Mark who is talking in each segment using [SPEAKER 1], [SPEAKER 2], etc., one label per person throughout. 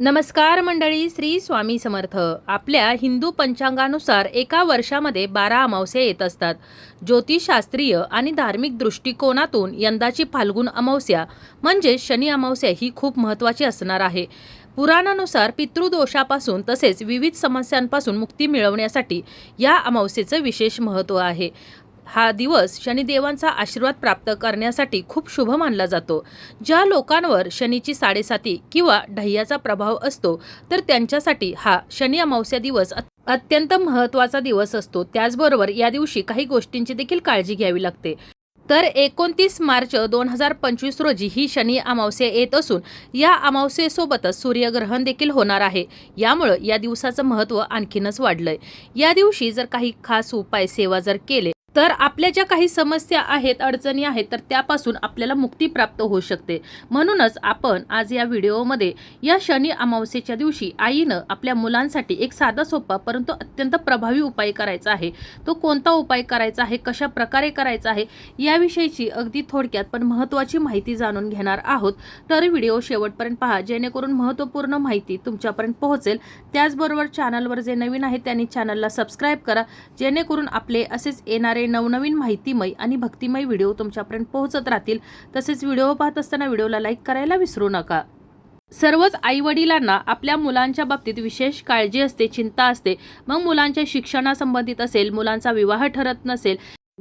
[SPEAKER 1] नमस्कार मंडळी श्री स्वामी समर्थ. आपल्या हिंदू पंचांगानुसार एका वर्षामध्ये बारा अमावस्या येत असतात. ज्योतिषशास्त्रीय आणि धार्मिक दृष्टिकोनातून यंदाची फाल्गुन अमावस्या म्हणजे शनी अमावस्या ही खूप महत्त्वाची असणार आहे. पुराणानुसार पितृदोषापासून तसेच विविध समस्यांपासून मुक्ती मिळवण्यासाठी या अमावस्येचं विशेष महत्त्व आहे. हा दिवस शनिदेवांचा आशीर्वाद प्राप्त करण्यासाठी खूप शुभ मानला जातो. ज्या लोकांवर शनीची साडेसाती किंवा ढह्याचा प्रभाव असतो तर त्यांच्यासाठी हा शनी अमावस्या दिवस अत- अत्यंत महत्त्वाचा दिवस असतो. त्याचबरोबर या दिवशी काही गोष्टींची देखील काळजी घ्यावी लागते. तर एकोणतीस मार्च दोन हजार पंचवीस रोजी ही शनी अमावस्या येत असून या अमावस्येसोबतच सूर्यग्रहण देखील होणार आहे. यामुळं या दिवसाचं महत्त्व आणखीनच वाढलंय. या दिवशी जर काही खास उपाय सेवा जर केले तर आपल्या ज्या काही समस्या आहेत अडचणी आहेत तर त्यापासून आपल्याला मुक्ती प्राप्त होऊ शकते. म्हणूनच आपण आज या व्हिडिओमध्ये या शनी अमावस्येच्या दिवशी आईनं आपल्या मुलांसाठी एक साधा सोपा परंतु अत्यंत प्रभावी उपाय करायचा आहे. तो कोणता उपाय करायचा आहे कशा प्रकारे करायचा आहे याविषयीची अगदी थोडक्यात पण महत्त्वाची माहिती जाणून घेणार आहोत. तर व्हिडिओ शेवटपर्यंत पहा जेणेकरून महत्त्वपूर्ण माहिती तुमच्यापर्यंत पोहोचेल. त्याचबरोबर चॅनलवर जे नवीन आहे त्यांनी चॅनलला सबस्क्राईब करा. जेणेकरून आपले असेच येणारे नवनवीन माहितीमय आणि भक्तिमय व्हिडिओ तुमच्यापर्यंत पोहोचत राहतील. तसेच व्हिडिओ पाहत असताना व्हिडिओला लाईक करायला विसरू नका. सर्वच आईवडिलांना आपल्या मुलांच्या बाबतीत विशेष काळजी असते चिंता असते. मग मुलांच्या शिक्षणासंबंधित असेल मुलांचा विवाह ठरत नसेल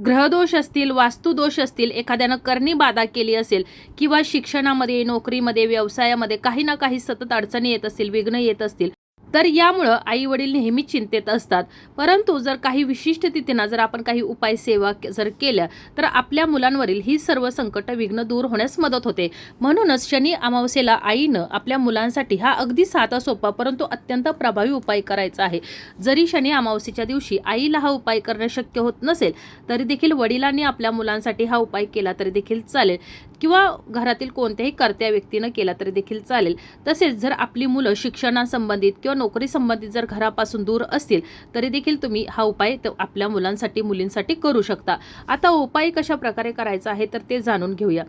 [SPEAKER 1] ग्रहदोष असतील वास्तुदोष असतील एखाद्यानं करणी बाधा केली असेल किंवा शिक्षणामध्ये नोकरीमध्ये व्यवसायामध्ये काही ना काही सतत अडचणी येत असतील विघ्न येत असतील तर यामुळं आई वडील नेहमी चिंतेत असतात. परंतु जर काही विशिष्ट तिथींना जर आपण काही उपाय सेवा जर केल्या तर आपल्या मुलांवरील ही सर्व संकट विघ्न दूर होण्यास मदत होते. म्हणूनच शनी अमावस्येला आईनं आपल्या मुलांसाठी हा अगदी साधा सोपा परंतु अत्यंत प्रभावी उपाय करायचा आहे. जरी शनी अमावस्येच्या दिवशी आईला हा उपाय करणं शक्य होत नसेल तरी देखील वडिलांनी आपल्या मुलांसाठी हा उपाय केला तरी देखील चालेल. किंवा घरातील कोणत्याही कर्त्या व्यक्तीनं केला तरी देखील चालेल. तसेच जर आपली मुलं शिक्षणासंबंधित किंवा नोकरी संबंधित जर घरापासून दूर असतील तरी देखील तुम्ही हा उपाय त- आपल्या मुलांसाठी मुलींसाठी करू शकता. आता उपाय कशा प्रकारे करायचा आहे तर ते जाणून घेऊया.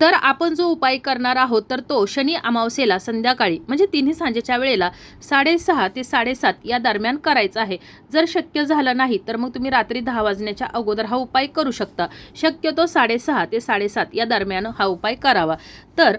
[SPEAKER 1] तर आपण जो उपाय करणार आहोत तर तो शनी अमावस्येला संध्याकाळी म्हणजे तिन्ही सांजेच्या वेळेला साडेसहा ते साडेसात या दरम्यान करायचा आहे. जर शक्य झालं नाही तर मग तुम्ही रात्री दहा वाजण्याच्या अगोदर हा उपाय करू शकता. शक्यतो साडेसहा ते साडेसात या दरम्यान हा उपाय करावा. तर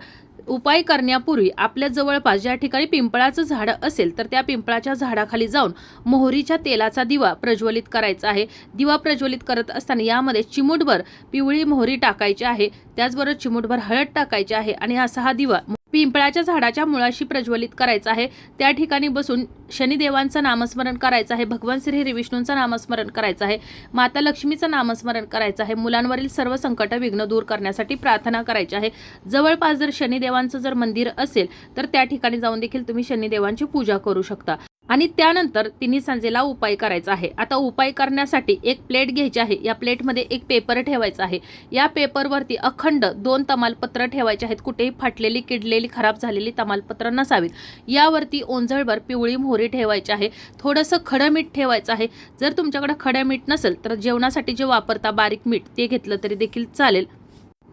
[SPEAKER 1] उपाय करण्यापूर्वी आपल्या जवळपास ज्या ठिकाणी पिंपळाचं झाड असेल तर त्या पिंपळाच्या झाडाखाली जाऊन मोहरीच्या तेलाचा दिवा प्रज्वलित करायचा आहे. दिवा प्रज्वलित करत असताना यामध्ये चिमूटभर पिवळी मोहरी टाकायची आहे. त्याचबरोबर चिमूटभर हळद टाकायची आहे आणि असा हा दिवा पिंपळाच्या झाडाच्या मुळाशी प्रज्वलित करायचं आहे. त्या ठिकाणी बसून शनिदेवांचं नामस्मरण करायचं आहे. भगवान श्री हरी विष्णूंचं नामस्मरण करायचं आहे. माता लक्ष्मीचं नामस्मरण करायचं आहे. मुलांवरील सर्व संकट विघ्न दूर करण्यासाठी प्रार्थना करायची आहे. जवळपास जर शनिदेवांचं जर मंदिर असेल तर त्या ठिकाणी जाऊन देखील तुम्ही शनिदेवांची पूजा करू शकता. आणि त्यानंतर तिन्ही सांजेला उपाय करायचा आहे. आता उपाय करण्यासाठी एक प्लेट घ्यायची आहे. या प्लेटमध्ये एक पेपर ठेवायचा आहे. या पेपरवरती अखंड दोन तमालपत्र ठेवायचे आहेत. कुठेही फाटलेली किडलेली खराब झालेली तमालपत्र नसावीत. यावरती ओंजळभर पिवळी मोहरी ठेवायची आहे. थोडंसं खडं मीठ ठेवायचं आहे. जर तुमच्याकडे खडं मीठ नसेल तर जेवणासाठी जे वापरता बारीक मीठ ते घेतलं तरी देखील चालेल.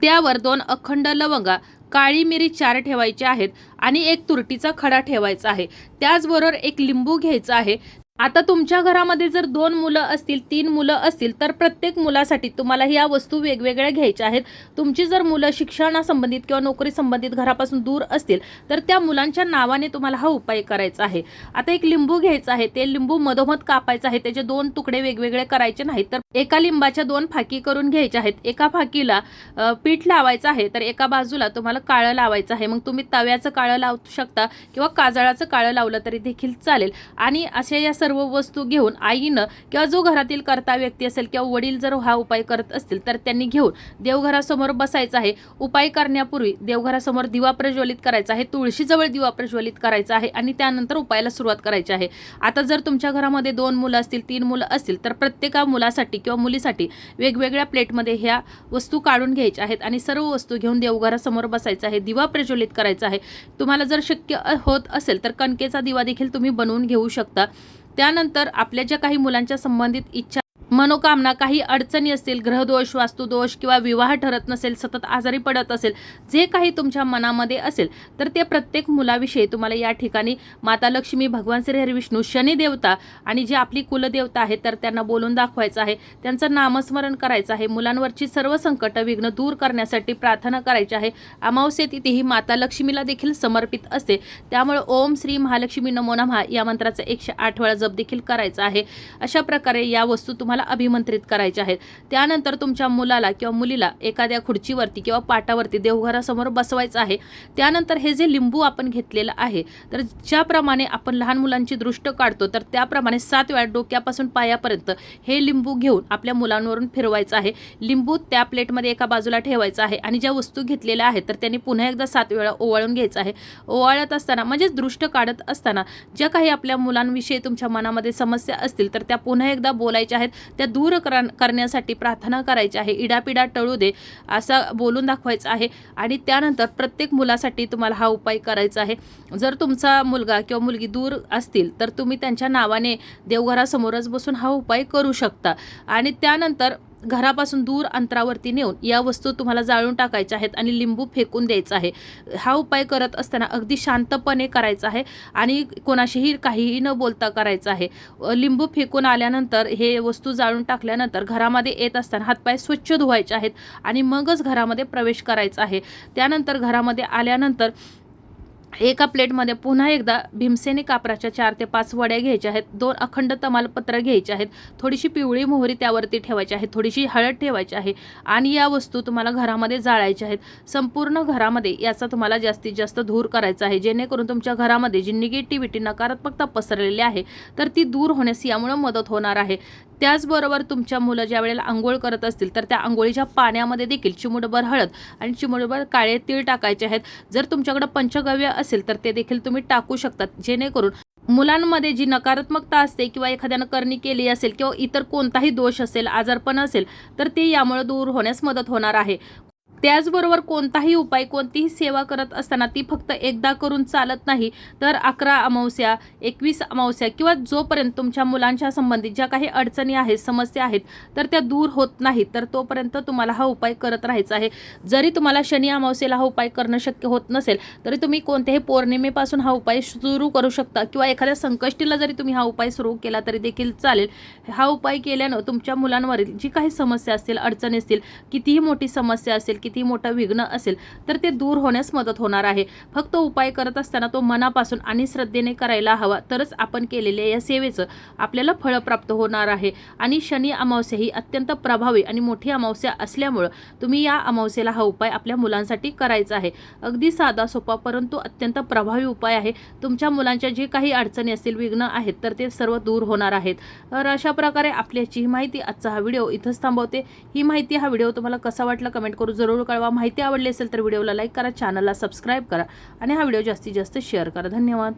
[SPEAKER 1] त्यावर दोन अखंड लवंगा काळी मिरी चार ठेवायचे आहेत आणि एक तुरटीचा खडा ठेवायचा आहे. त्याचबरोबर एक लिंबू घ्यायचा आहे. आता तुमच्या घरामध्ये जर दोन मुलं असतील तीन मुलं असतील तर प्रत्येक मुलासाठी तुम्हाला ह्या वस्तू वेगवेगळ्या घ्यायच्या आहेत. तुमची जर मुलं शिक्षणासंबंधित किंवा नोकरी संबंधित घरापासून दूर असतील तर त्या मुलांच्या नावाने तुम्हाला हा उपाय करायचा आहे. आता एक लिंबू घ्यायचा आहे. ते लिंबू मधोमध कापायचं आहे. त्याचे दोन तुकडे वेगवेगळे करायचे नाहीत तर एका लिंबाच्या दोन फाकी करून घ्यायच्या आहेत. एका फाकीला पीठ लावायचं आहे तर एका बाजूला तुम्हाला काळं लावायचं आहे. मग तुम्ही तव्याचं काळं लावू शकता किंवा काजळाचं काळं लावलं तरी देखील चालेल. आणि अशा या सर्व वस्तू घेऊन आईनं किंवा जो घरातील कर्ता व्यक्ती असेल किंवा वडील जर हा उपाय करत असतील तर त्यांनी घेऊन देवघरासमोर बसायचं आहे. उपाय करण्यापूर्वी देवघरासमोर दिवा प्रज्वलित करायचा आहे तुळशीजवळ दिवा प्रज्वलित करायचा आहे आणि त्यानंतर उपायाला सुरुवात करायची आहे. आता जर तुमच्या घरामध्ये दोन मुलं असतील तीन मुलं असतील तर प्रत्येका मुलासाठी किंवा मुलीसाठी वेगवेगळ्या प्लेटमध्ये ह्या वस्तू काढून घ्यायच्या आहेत आणि सर्व वस्तू घेऊन देवघरासमोर बसायचं आहे दिवा प्रज्वलित करायचा आहे. तुम्हाला जर शक्य होत असेल तर कणकेचा दिवा देखील तुम्ही बनवून घेऊ शकता. त्यानंतर आपल्या ज्या काही मुलांच्या संबंधित इच्छा मनोकामना काही अडचणी असतील ग्रहदोष वास्तुदोष किंवा विवाह ठरत नसेल सतत आजारी पडत असेल जे काही तुमच्या मनामध्ये असेल तर ते प्रत्येक मुलाविषयी तुम्हाला या ठिकाणी माता लक्ष्मी भगवान श्री हरी विष्णू शनी देवता आणि जी आपली कुलदेवता आहे तर त्यांना बोलून दाखवायचं आहे. त्यांचं नामस्मरण करायचं आहे. मुलांवरची सर्व संकट विघ्न दूर करण्यासाठी प्रार्थना करायची आहे. अमावस्ये तिथी ही माता लक्ष्मीला देखील समर्पित असते. त्यामुळे ओम श्री महालक्ष्मी नमो नमः या मंत्राचा एकशे आठ वेळा जप देखील करायचा आहे. अशा प्रकारे या वस्तू तुम्हाला अभिमंत्रित करायच्या आहेत. त्यानंतर तुमच्या मुलाला किंवा मुलीला एखाद्या खुर्चीवरती किंवा पाटावरती देवघरासमोर बसवायचं आहे. त्यानंतर हे जे लिंबू आपण घेतलेलं आहे तर ज्याप्रमाणे आपण लहान मुलांची दृष्ट काढतो तर त्याप्रमाणे सात वेळा डोक्यापासून पायापर्यंत हे लिंबू घेऊन आपल्या मुलांवरून फिरवायचं आहे. लिंबू त्या प्लेटमध्ये एका बाजूला ठेवायचं आहे आणि ज्या वस्तू घेतलेल्या आहेत तर त्यांनी पुन्हा एकदा सात वेळा ओवाळून घ्यायचं आहे. ओवाळत असताना म्हणजेच दृष्ट काढत असताना ज्या काही आपल्या मुलांविषयी तुमच्या मनामध्ये समस्या असतील तर त्या पुन्हा एकदा बोलायच्या आहेत. त्या दूर करा करण्यासाठी प्रार्थना करायची आहे. इडापिडा टळू दे असं बोलून दाखवायचं आहे. आणि त्यानंतर प्रत्येक मुलासाठी तुम्हाला हा उपाय करायचा आहे. जर तुमचा मुलगा किंवा मुलगी दूर असतील तर तुम्ही त्यांच्या नावाने देवघरासमोरच बसून हा उपाय करू शकता. आणि त्यानंतर घरापासून दूर अंतरावरती नेऊन या वस्तू तुम्हाला जाळून टाकायच्या आहेत आणि लिंबू फेकून द्यायचा आहे. हा उपाय करत असताना अगदी शांतपणे करायचा आहे आणि कोणाशीही काहीही न बोलता करायचं आहे. लिंबू फेकून आल्यानंतर हे वस्तू जाळून टाकल्यानंतर घरामध्ये येत असताना हातपाय स्वच्छ धुवायचे आहेत आणि मगच घरामध्ये प्रवेश करायचा आहे. त्यानंतर घरामध्ये आल्यानंतर एका प्लेटमध्ये पुन्हा एकदा भीमसेनी कापराच्या चार ते पाच वड्या घ्यायच्या आहेत. दोन अखंड तमालपत्र घ्यायचे आहेत. थोडीशी पिवळी मोहरी त्यावरती ठेवायची आहे. थोडीशी हळद ठेवायची आहे. आणि या वस्तू तुम्हाला घरामध्ये जाळायच्या आहेत. संपूर्ण घरामध्ये याचा तुम्हाला जास्तीत जास्त धूर करायचा आहे. जेणेकरून तुमच्या घरामध्ये जी निगेटिव्हिटी नकारात्मकता पसरलेली आहे तर ती दूर होण्यास यामुळे मदत होणार आहे. त्याचबरोबर तुमच्या मुलं ज्या वेळेला आंघोळ करत असतील तर त्या आंघोळीच्या पाण्यामध्ये देखील चिमुटभर हळद आणि चिमुटभर काळे तीळ टाकायचे आहेत. जर तुमच्याकडे पंचगव्य असेल तर ते देखील तुम्ही टाकू शकतात. जेणेकरून मुलांमध्ये जी नकारात्मकता असते किंवा एखाद्यानं करणी केली असेल किंवा इतर कोणताही दोष असेल आजारपण असेल तर ते यामुळे दूर होण्यास मदत होणार आहे. त्याचबरोबर कोणताही उपाय कोणतीही सेवा करत असताना ती फक्त एकदा करून चालत नाही तर अकरा अमावस्या एकवीस अमावस्या किंवा जोपर्यंत तुमच्या मुलांच्या संबंधित ज्या काही अडचणी आहेत समस्या आहेत तर त्या दूर होत नाहीत तर तोपर्यंत तुम्हाला हा उपाय करत राहायचा आहे. जरी तुम्हाला शनी अमावस्येला हा उपाय करणं शक्य होत नसेल तरी तुम्ही कोणत्याही पौर्णिमेपासून हा उपाय सुरू करू शकता किंवा एखाद्या संकष्टीला जरी तुम्ही हा उपाय सुरू केला तरी देखील चालेल. हा उपाय केल्यानं तुमच्या मुलांवरील जी काही समस्या असतील अडचणी असतील कितीही मोठी समस्या असेल किती मोठं विघ्न असेल तर ते दूर होण्यास मदत होणार आहे. फक्त उपाय करत असताना तो मनापासून आणि श्रद्धेने करायला हवा तरच आपण केलेल्या या सेवेचं आपल्याला फळ प्राप्त होणार आहे. आणि शनी अमावस्या ही अत्यंत प्रभावी आणि मोठी अमावस्या असल्यामुळं तुम्ही या अमावस्येला हा उपाय आपल्या मुलांसाठी करायचा आहे. अगदी साधा सोपा परंतु अत्यंत प्रभावी उपाय आहे. तुमच्या मुलांच्या जे काही अडचणी असतील विघ्न आहेत तर ते सर्व दूर होणार आहेत. तर अशा प्रकारे आपल्याची ही माहिती आजचा हा व्हिडिओ इथंच थांबवते. ही माहिती हा व्हिडिओ तुम्हाला कसा वाटला कमेंट करू जरूर कळवा. माहिती आवडली असेल तर व्हिडिओला लाईक करा चॅनलला सबस्क्राईब करा आणि हा व्हिडिओ जास्तीत जास्त शेअर करा. धन्यवाद.